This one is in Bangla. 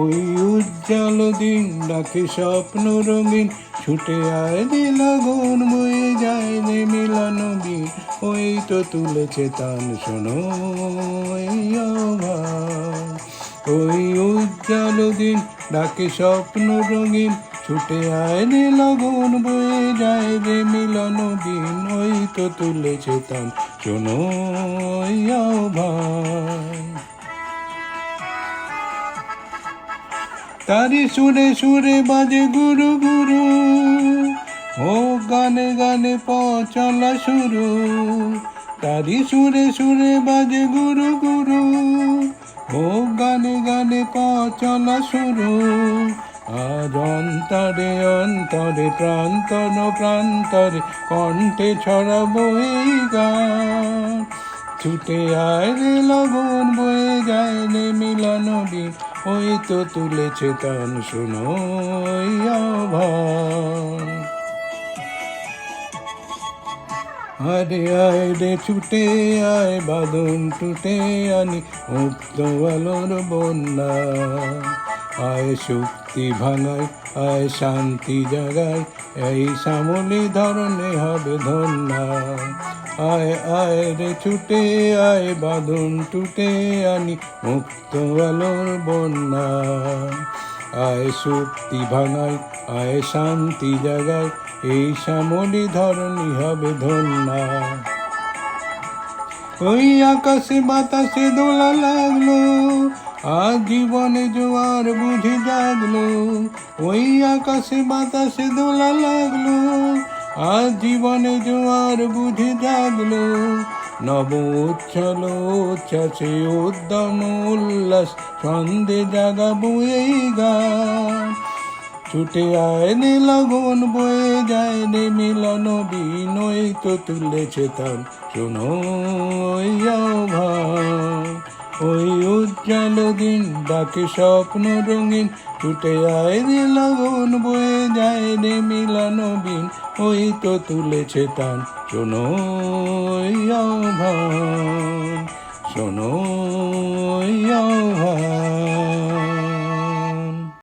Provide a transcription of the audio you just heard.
ওই উজ্জ্বল দিন ডাকে স্বপ্ন রঙিন, ছুটে আয় রে লগন বয়ে যায় রে মিলন বিন ওই তো তুলেছে তান শোনো ওই উজ্জ্বল দিন ডাকে স্বপ্ন রঙিন, ছুটে আয় রে লগন বয়ে যায় রে মিলন বিন ওই তো তুলেছে তান শোনো এই তারি সুরে সুরে বাজে গুরু গুরু। ও গানে গানে প চলা শুরু তারি সুরে সুরে বাজে গুরু গুরু। ও গানে গানে প চলা শুরু আজ অন্তরে অন্তরে, প্রান্তর, প্রান্তরে কণ্ঠে ছড়াবো এই গান। ছুটে আয় রে বয়ে যায় রে মিলন বিন ওই তো তুলেছে তান শোনো আরে আয় রে, ছুটে আয়, বাদন টুটে আনি মুক্ত আলোর বন্যা। আয় শক্তি ভাঙায়, আয় শান্তি জাগায়, এই সামলি ধরনে হবে ধন্যা। আয় আয় রে ছুটে আয়, বাঁধন টুটে আনি মুক্ত আলোর বন্যা। আয় শক্তি ভাঙায়, আয় শান্তি জাগায়, এই সামলি ধরনি হবে ধন্যা। ওই আকাশে বাতাসে দোলা লাগল আজ জীবনে জোয়ার বুঝে জাগলো। ওই আকাশে বাতাসে দোলা লাগল আজ জীবনে জোয়ার বুঝে জাগলো, নব উচ্ছল উচ্ছ্বাসে উদ্যম উল্লাস ছন্দে জাগাবো এই গান ছুটে আয় রে লগন, বয়ে যায় রে মিলন, বিনয় তো তুলেছে তার, শোনো আহ্বান। ওই উজ্জ্বল দিন ডাকে স্বপ্ন রঙিন। ছুটে আয় রে লগন, বয়ে যায় রে মিলানো বিন। ওই তো তুলেছে তান, শোনো আহ্বান, শোনো